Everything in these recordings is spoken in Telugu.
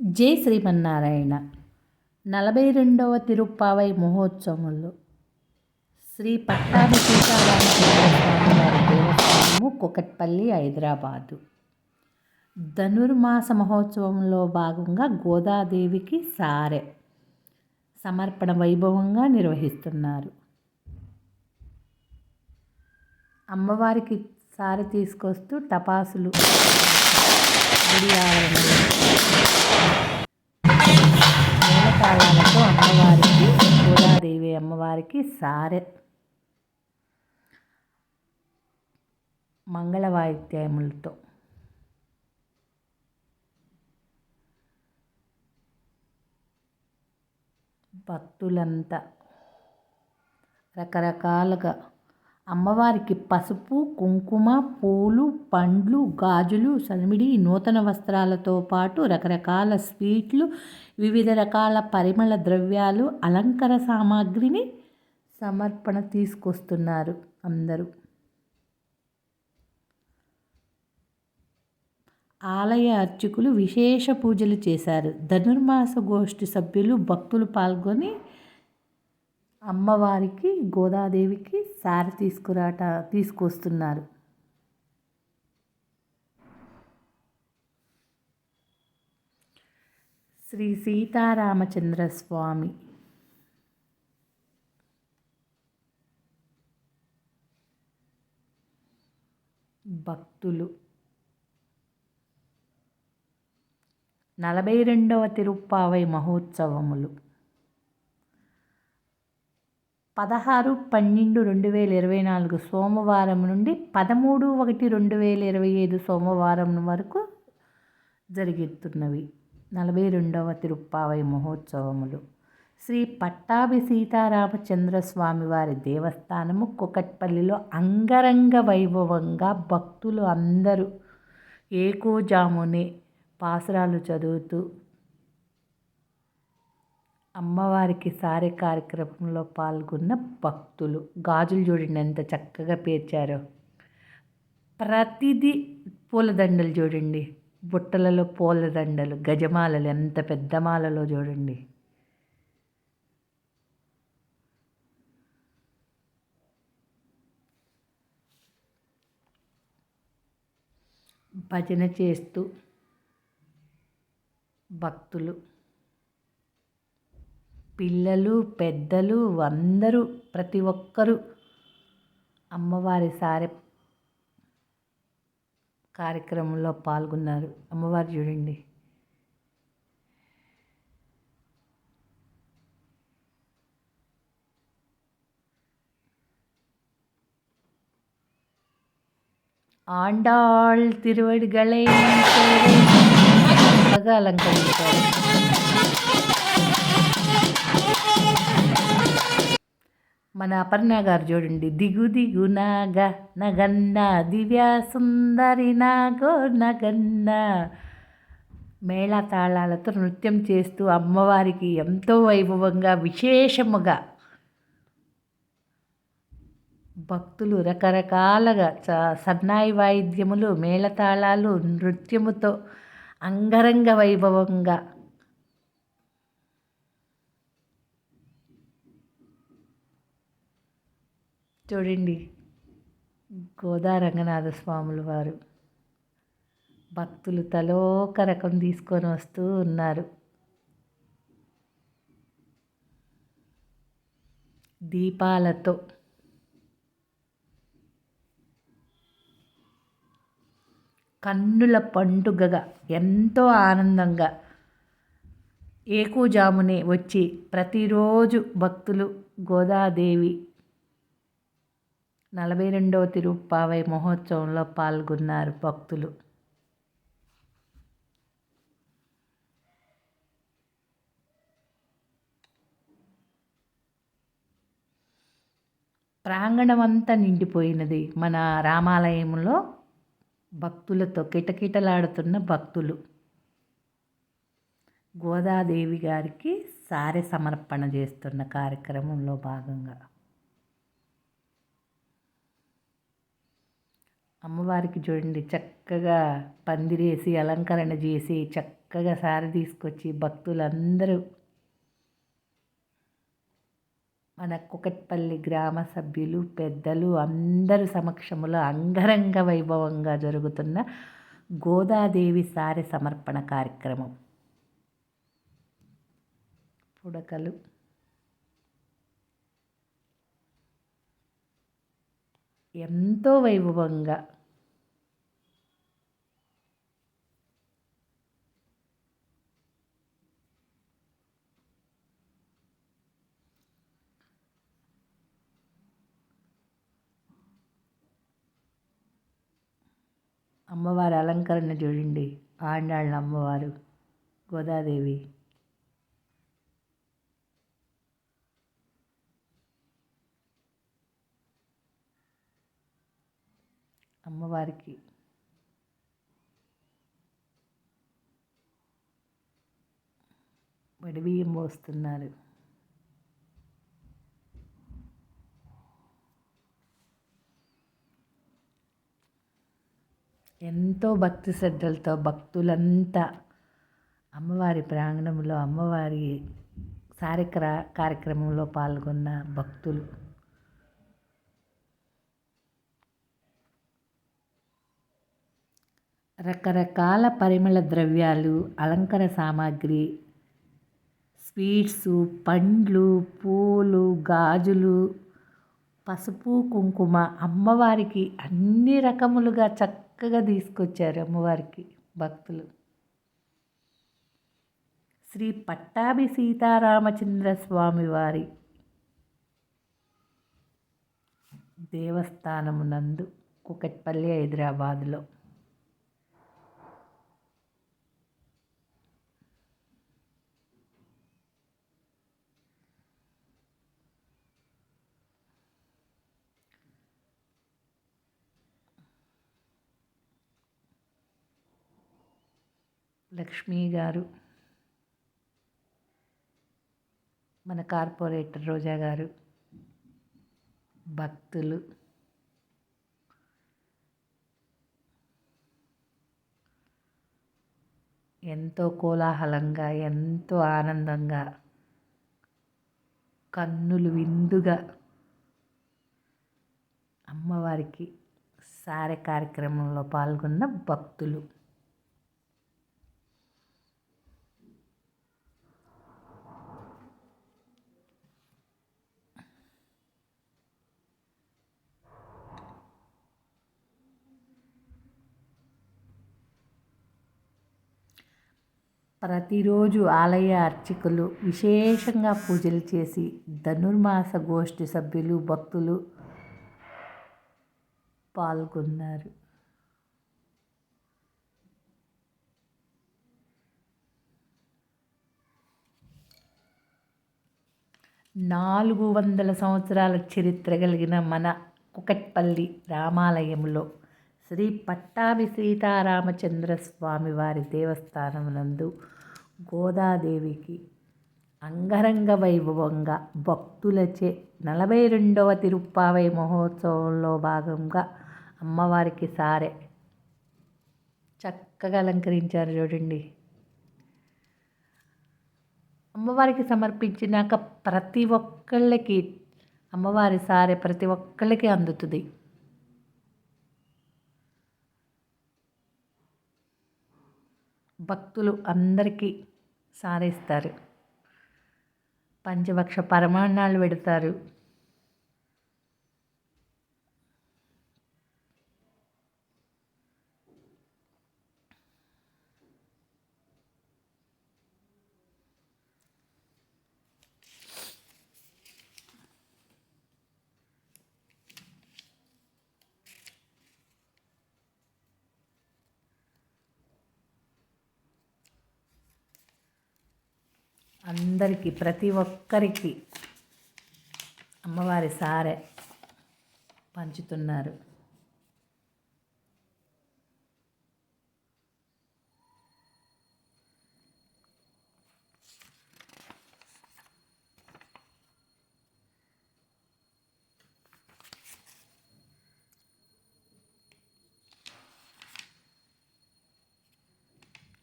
జై శ్రీమన్నారాయణ. నలభై రెండవ తిరుప్పావై మహోత్సవంలో శ్రీ పట్టాభి సీతారామచంద్ర దేవస్థానము కుకట్పల్లి హైదరాబాదు. ధనుర్మాస మహోత్సవంలో భాగంగా గోదాదేవికి సారె సమర్పణ వైభవంగా నిర్వహిస్తున్నారు. అమ్మవారికి సారె తీసుకొస్తూ టపాసులు వారికి సారె. మంగళవాయిద్యములతో. భక్తులంతా రకరకాలుగా అమ్మవారికి పసుపు కుంకుమ పూలు పండ్లు గాజులు సలిమిడి నూతన వస్త్రాలతో పాటు రకరకాల స్వీట్లు వివిధ రకాల పరిమళ ద్రవ్యాలు అలంకర సామాగ్రిని సమర్పణ తీసుకొస్తున్నారు అందరూ. ఆలయ అర్చకులు విశేష పూజలు చేశారు. ధనుర్మాస గోష్ఠి సభ్యులు భక్తులు పాల్గొని అమ్మవారికి గోదాదేవికి సారి తీసుకురాట తీసుకొస్తున్నారు. శ్రీ సీతారామచంద్ర స్వామి భక్తులు. నలభై రెండవ తిరుప్పావై మహోత్సవములు. పదహారు పన్నెండు రెండు వేల ఇరవై నాలుగు సోమవారం నుండి పదమూడు ఒకటి రెండు వేల ఇరవై ఐదు సోమవారం వరకు జరుగుతున్నవి. నలభై రెండవ తిరుప్పావై మహోత్సవములు. శ్రీ పట్టాభి సీతారామచంద్ర స్వామి వారి దేవస్థానము కుకట్పల్లిలో అంగరంగ వైభవంగా భక్తులు అందరూ ఏకోజామునే పాసురాలు చదువుతూ అమ్మవారికి సారే కార్యక్రమంలో పాల్గొన్న భక్తులు. గాజులు చూడండి ఎంత చక్కగా పేర్చారో. ప్రతిదీ పూలదండలు చూడండి. బుట్టలలో పూలదండలు గజమాలలు ఎంత పెద్ద మాలలో చూడండి. భజన చేస్తూ భక్తులు పిల్లలు పెద్దలు అందరూ ప్రతి ఒక్కరూ అమ్మవారి సారె కార్యక్రమంలో పాల్గొన్నారు. అమ్మవారు చూడండి. ఆండాళ్ తిరువడిగళై బాగా అలంకరించారు మన అపర్ణ గారు చూడండి దిగు దిగు నాగ నగన్న దివ్యా సుందరి నాగో నగన్న మేళతాళాలతో నృత్యం చేస్తూ అమ్మవారికి ఎంతో వైభవంగా విశేషముగా భక్తులు రకరకాలుగా చ సన్నాయి వాయిద్యములు మేళతాళాలు నృత్యముతో అంగరంగ వైభవంగా చూడండి. గోదా రంగనాథ స్వాముల వారు భక్తులు తలోక రకం తీసుకొని వస్తూ ఉన్నారు. దీపాలతో కన్నుల పండుగగా ఎంతో ఆనందంగా ఏకుజామునే వచ్చి ప్రతిరోజు భక్తులు గోదాదేవి నలభై రెండవ తిరుప్పావై మహోత్సవంలో పాల్గొన్నారు భక్తులు. ప్రాంగణమంతా నిండిపోయినది మన రామాలయంలో భక్తులతో కిటకిటలాడుతున్న భక్తులు. గోదాదేవి గారికి సారె సమర్పణ చేస్తున్న కార్యక్రమంలో భాగంగా. అమ్మవారికి చూడండి చక్కగా పందిరేసి అలంకరణ చేసి చక్కగా సారి తీసుకొచ్చి భక్తులందరూ మన కుకట్పల్లి గ్రామ సభ్యులు పెద్దలు అందరు సమక్షములో అంగరంగ వైభవంగా జరుగుతున్న గోదాదేవి సారి సమర్పణ కార్యక్రమం. పుడకలు. ఎంతో వైభవంగా అమ్మవారి అలంకరణ చూడండి. ఆండాళ్ళ అమ్మవారు గోదాదేవి. అమ్మవారికి వడిబియ్యం పోస్తున్నారు ఎంతో భక్తి శ్రద్ధలతో భక్తులంతా అమ్మవారి ప్రాంగణంలో అమ్మవారి సారిక్ర కార్యక్రమంలో పాల్గొన్న భక్తులు. రకరకాల పరిమళ ద్రవ్యాలు అలంకర సామాగ్రి స్వీట్స్ పండ్లు పూలు గాజులు పసుపు కుంకుమ అమ్మవారికి అన్ని రకములుగా చక్క చక్కగా తీసుకొచ్చారు అమ్మవారికి భక్తులు. శ్రీ పట్టాభి సీతారామచంద్ర స్వామి వారి దేవస్థానమునందు కుకట్పల్లి హైదరాబాదులో. లక్ష్మీ గారు మన కార్పొరేటర్ రోజా గారు భక్తులు ఎంతో కోలాహలంగా ఎంతో ఆనందంగా కన్నులు విందుగా అమ్మవారికి సారె కార్యక్రమంలో పాల్గొన్న భక్తులు. ప్రతిరోజు ఆలయ అర్చకులు విశేషంగా పూజలు చేసి ధనుర్మాస గోష్ఠి సభ్యులు భక్తులు పాల్గొన్నారు. నాలుగు వందల సంవత్సరాల చరిత్ర కలిగిన మన కుకట్పల్లి రామాలయంలో శ్రీ పట్టాభి సీతారామచంద్ర స్వామి వారి దేవస్థానం నందు గోదాదేవికి అంగరంగ వైభవంగా భక్తులచే నలభై రెండవ తిరుప్పావై మహోత్సవంలో భాగంగా అమ్మవారికి సారే. చక్కగా అలంకరించారు చూడండి. అమ్మవారికి సమర్పించినాక ప్రతి ఒక్కళ్ళకి అమ్మవారి సారే ప్రతి ఒక్కళ్ళకి అందుతుంది. భక్తులు అందరికీ సారేస్తారు. పంచభక్ష పరమాన్నాలు పెడతారు. అందరికీ ప్రతి ఒక్కరికి అమ్మవారి సారే పంచుతున్నారు.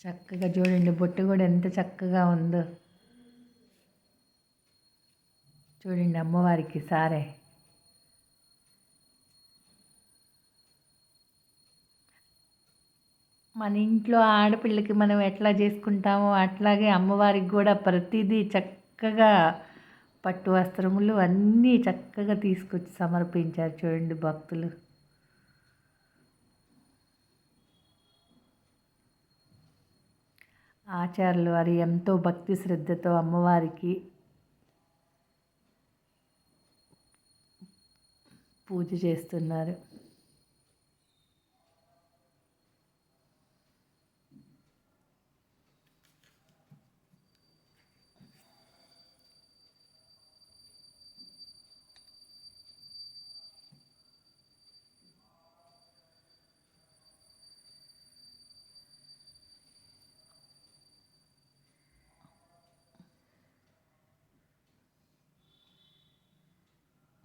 చక్కగా చూడండి బొట్టు కూడా ఎంత చక్కగా ఉందో. చూడండి అమ్మవారికి సారే. మన ఇంట్లో ఆడపిల్లకి మనం ఎట్లా చేసుకుంటామో అట్లాగే అమ్మవారికి కూడా ప్రతిదీ చక్కగా పట్టు వస్త్రములు అన్నీ చక్కగా తీసుకొచ్చి సమర్పించారు చూడండి భక్తులు. ఆచార్యులు వారు ఎంతో భక్తి శ్రద్ధతో అమ్మవారికి పూజ చేస్తున్నారు.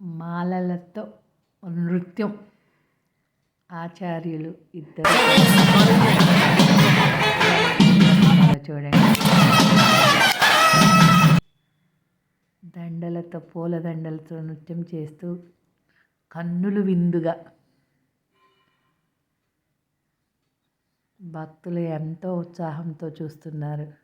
మాలలతో నృత్యం. ఆచార్యులు ఇద్దరు. చూడండి. దండలతో పూల దండలతో నృత్యం చేస్తూ కన్నులు విందుగా. భక్తులు ఎంతో ఉత్సాహంతో చూస్తున్నారు.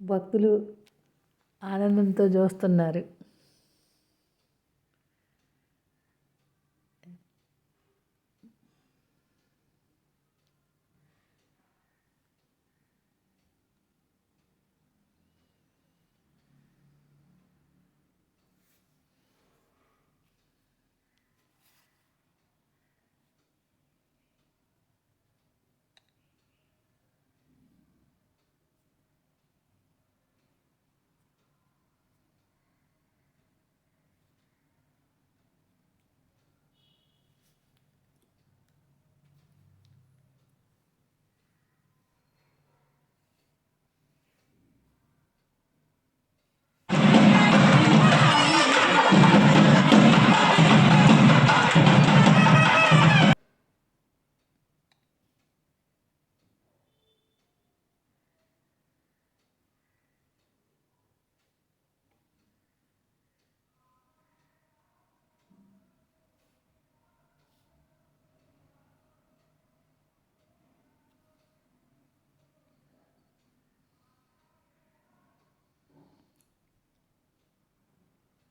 భక్తులు ఆనందంతో చూస్తున్నారు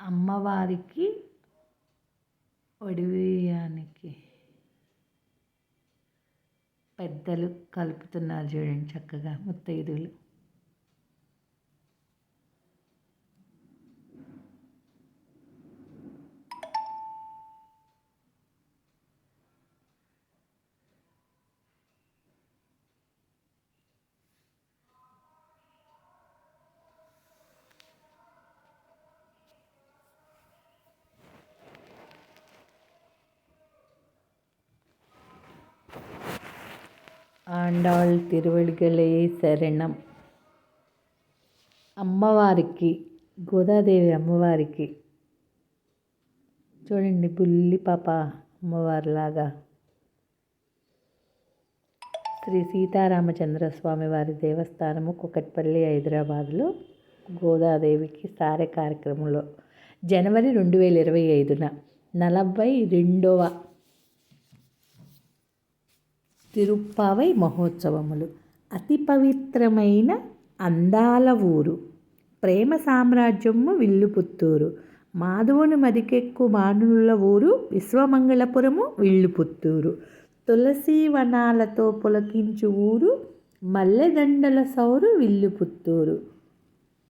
అమ్మవారికి ఒడివియానికి పెద్దలు కలుపుతున్నారు చూడండి చక్కగా ముత్తైదులు ఆండాళ్ తిరువడిగలే శరణం. అమ్మవారికి గోదాదేవి అమ్మవారికి. చూడండి బుల్లి పాప అమ్మవారిలాగా. శ్రీ సీతారామచంద్ర స్వామి వారి దేవస్థానము కుకట్పల్లి హైదరాబాద్లో గోదాదేవికి సారే కార్యక్రమంలో జనవరి రెండు వేల ఇరవై ఐదున నలభై రెండవ తిరుప్పావై మహోత్సవములు. అతి పవిత్రమైన అందాల ఊరు. ప్రేమ సామ్రాజ్యము విల్లుపుత్తూరు. మాధవుని మదికెక్కు మానుల ఊరు విశ్వమంగళపురము విల్లుపుత్తూరు. తులసి వనాలతో పులకించు ఊరు మల్లెదండల సౌరు విల్లుపుత్తూరు.